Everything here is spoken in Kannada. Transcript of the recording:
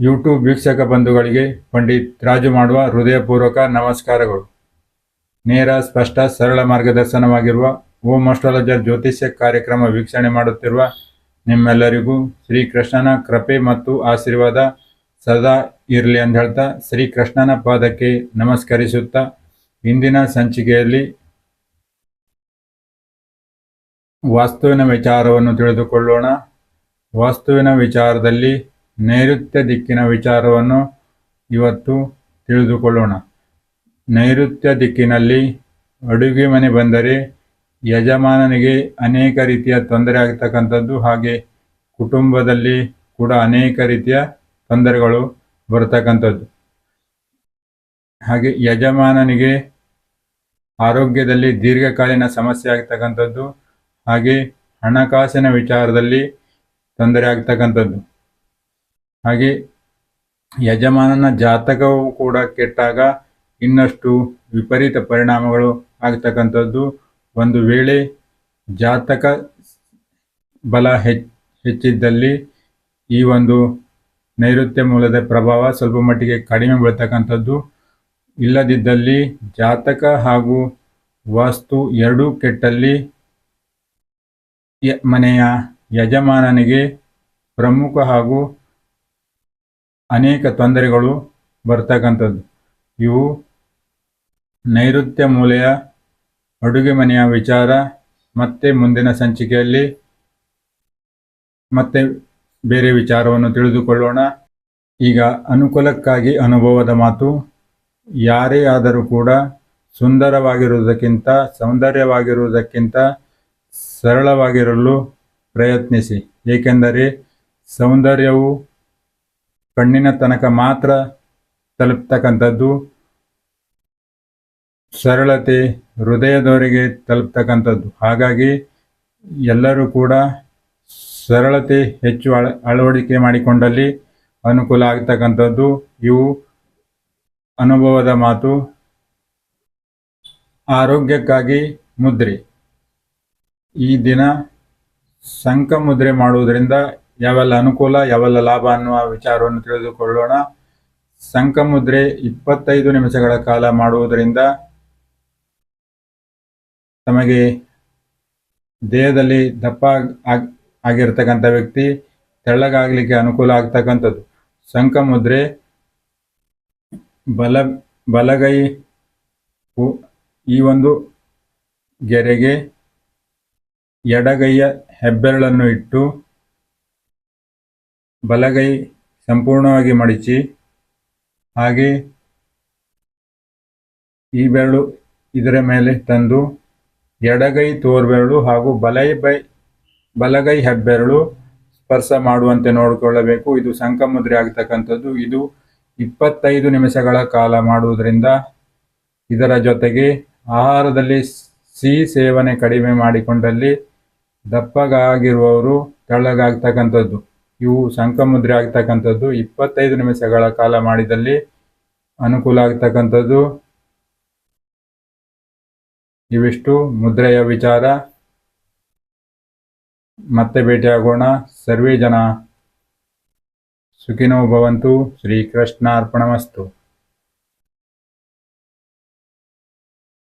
ಯೂಟ್ಯೂಬ್ ವೀಕ್ಷಕ ಬಂಧುಗಳಿಗೆ ಪಂಡಿತ್ ರಾಜು ಮಾಡುವ ಹೃದಯಪೂರ್ವಕ ನಮಸ್ಕಾರಗಳು. ನೇರ, ಸ್ಪಷ್ಟ, ಸರಳ ಮಾರ್ಗದರ್ಶನವಾಗಿರುವ ಓಂ ಅಸ್ಟ್ರಾಲಜರ್ ಜ್ಯೋತಿಷ್ಯ ಕಾರ್ಯಕ್ರಮ ವೀಕ್ಷಣೆ ಮಾಡುತ್ತಿರುವ ನಿಮ್ಮೆಲ್ಲರಿಗೂ ಶ್ರೀಕೃಷ್ಣನ ಕೃಪೆ ಮತ್ತು ಆಶೀರ್ವಾದ ಸದಾ ಇರಲಿ ಅಂತ ಹೇಳ್ತಾ ಶ್ರೀಕೃಷ್ಣನ ಪಾದಕ್ಕೆ ನಮಸ್ಕರಿಸುತ್ತಾ ಇಂದಿನ ಸಂಚಿಕೆಯಲ್ಲಿ ವಾಸ್ತುವಿನ ವಿಚಾರವನ್ನು ತಿಳಿದುಕೊಳ್ಳೋಣ. ವಾಸ್ತುವಿನ ವಿಚಾರದಲ್ಲಿ ನೈಋತ್ಯ ದಿಕ್ಕಿನ ವಿಚಾರವನ್ನು ಇವತ್ತು ತಿಳಿದುಕೊಳ್ಳೋಣ. ನೈಋತ್ಯ ದಿಕ್ಕಿನಲ್ಲಿ ಅಡುಗೆ ಮನೆ ಬಂದರೆ ಯಜಮಾನನಿಗೆ ಅನೇಕ ರೀತಿಯ ತೊಂದರೆ ಆಗ್ತಕ್ಕಂಥದ್ದು ಹಾಗೆ ಕುಟುಂಬದಲ್ಲಿ ಕೂಡ ಅನೇಕ ರೀತಿಯ ತೊಂದರೆಗಳು ಬರ್ತಕ್ಕಂಥದ್ದು. ಹಾಗೆ ಯಜಮಾನನಿಗೆ ಆರೋಗ್ಯದಲ್ಲಿ ದೀರ್ಘಕಾಲೀನ ಸಮಸ್ಯೆ ಆಗ್ತಕ್ಕಂಥದ್ದು ಹಾಗೆ ಹಣಕಾಸಿನ ವಿಚಾರದಲ್ಲಿ ತೊಂದರೆ ಆಗ್ತಕ್ಕಂಥದ್ದು. ಹಾಗೆ ಯಜಮಾನನ ಜಾತಕವು ಕೂಡ ಕೆಟ್ಟಾಗ ಇನ್ನಷ್ಟು ವಿಪರೀತ ಪರಿಣಾಮಗಳು ಆಗ್ತಕ್ಕಂಥದ್ದು. ಒಂದು ವೇಳೆ ಜಾತಕ ಬಲ ಹೆಚ್ಚ್ ಹೆಚ್ಚಿದ್ದಲ್ಲಿ ಈ ಒಂದು ನೈಋತ್ಯ ಮೂಲದ ಪ್ರಭಾವ ಸ್ವಲ್ಪ ಮಟ್ಟಿಗೆ ಕಡಿಮೆ ಬೀಳ್ತಕ್ಕಂಥದ್ದು. ಇಲ್ಲದಿದ್ದಲ್ಲಿ ಜಾತಕ ಹಾಗೂ ವಾಸ್ತು ಎರಡೂ ಕೆಟ್ಟಲ್ಲಿ ಮನೆಯ ಯಜಮಾನನಿಗೆ ಪ್ರಮುಖ ಹಾಗೂ ಅನೇಕ ತೊಂದರೆಗಳು ಬರ್ತಕ್ಕಂಥದ್ದು. ಇವು ನೈಋತ್ಯ ಮೂಲೆಯ ಅಡುಗೆ ಮನೆಯ ವಿಚಾರ, ಮತ್ತೆ ಮುಂದಿನ ಸಂಚಿಕೆಯಲ್ಲಿ ಮತ್ತೆ ಬೇರೆ ವಿಚಾರವನ್ನು ತಿಳಿದುಕೊಳ್ಳೋಣ. ಈಗ ಅನುಕೂಲಕ್ಕಾಗಿ ಅನುಭವದ ಮಾತು, ಯಾರೇ ಆದರೂ ಕೂಡ ಸುಂದರವಾಗಿರುವುದಕ್ಕಿಂತ, ಸೌಂದರ್ಯವಾಗಿರುವುದಕ್ಕಿಂತ ಸರಳವಾಗಿರಲು ಪ್ರಯತ್ನಿಸಿ. ಏಕೆಂದರೆ ಸೌಂದರ್ಯವು ಕಣ್ಣಿನ ತನಕ ಮಾತ್ರ ತಲುಪ್ತಕ್ಕಂಥದ್ದು, ಸರಳತೆ ಹೃದಯದವರೆಗೆ ತಲುಪ್ತಕ್ಕಂಥದ್ದು. ಹಾಗಾಗಿ ಎಲ್ಲರೂ ಕೂಡ ಸರಳತೆ ಹೆಚ್ಚು ಅಳ, ಅಳವಡಿಕೆ ಮಾಡಿಕೊಂಡಲ್ಲಿ ಅನುಕೂಲ ಆಗ್ತಕ್ಕಂಥದ್ದು. ಇವು ಅನುಭವದ ಮಾತು. ಆರೋಗ್ಯಕ್ಕಾಗಿ ಮುದ್ರೆ. ಈ ದಿನ ಸಂಕ ಮುದ್ರೆ ಮಾಡುವುದರಿಂದ ಯಾವೆಲ್ಲ ಅನುಕೂಲ, ಯಾವೆಲ್ಲ ಲಾಭ ಅನ್ನುವ ವಿಚಾರವನ್ನು ತಿಳಿದುಕೊಳ್ಳೋಣ. ಸಂಕಮುದ್ರೆ ಇಪ್ಪತ್ತೈದು ನಿಮಿಷಗಳ ಕಾಲ ಮಾಡುವುದರಿಂದ ತಮಗೆ ದೇಹದಲ್ಲಿ ದಪ್ಪ ಆಗ್- ಆಗಿರ್ತಕ್ಕಂಥ ವ್ಯಕ್ತಿ ತೆಳ್ಳಗಾಗಲಿಕ್ಕೆ ಅನುಕೂಲ ಆಗ್ತಕ್ಕಂಥದ್ದು. ಸಂಕಮುದ್ರೆ ಬಲ, ಬಲಗೈ ಈ ಒಂದು ಗೆರೆಗೆ ಎಡಗೈಯ ಹೆಬ್ಬೆರಳನ್ನು ಇಟ್ಟು ಬಲಗೈ ಸಂಪೂರ್ಣವಾಗಿ ಮಡಿಚಿ, ಹಾಗೆ ಈ ಬೆರಳು ಇದರ ಮೇಲೆ ತಂದು, ಎಡಗೈ ತೋರ್ಬೆರಳು ಹಾಗೂ ಬಲೈ ಬೈ, ಬಲಗೈ ಹೆಬ್ಬೆರಳು ಸ್ಪರ್ಶ ಮಾಡುವಂತೆ ನೋಡಿಕೊಳ್ಳಬೇಕು. ಇದು ಸಂಕಮುದ್ರೆ ಆಗತಕ್ಕಂಥದ್ದು. ಇದು ಇಪ್ಪತ್ತೈದು ನಿಮಿಷಗಳ ಕಾಲ ಮಾಡುವುದರಿಂದ ಇದರ ಜೊತೆಗೆ ಆಹಾರದಲ್ಲಿ ಸಿಹಿ ಸೇವನೆ ಕಡಿಮೆ ಮಾಡಿಕೊಂಡಲ್ಲಿ ದಪ್ಪಗಾಗಿರುವವರು ತೆಳ್ಳಗಾಗ್ತಕ್ಕಂಥದ್ದು. ಇವು ಶಂಖಮುದ್ರೆ ಆಗ್ತಕ್ಕಂಥದ್ದು ಇಪ್ಪತ್ತೈದು ನಿಮಿಷಗಳ ಕಾಲ ಮಾಡಿದಲ್ಲಿ ಅನುಕೂಲ ಆಗ್ತಕ್ಕಂಥದ್ದು. ಇವಿಷ್ಟು ಮುದ್ರೆಯ ವಿಚಾರ. ಮತ್ತೆ ಭೇಟಿಯಾಗೋಣ. ಸರ್ವೇ ಜನ. ಸುಖಿನೋ ಭವಂತು. ಶ್ರೀಕೃಷ್ಣಾರ್ಪಣಮಸ್ತು.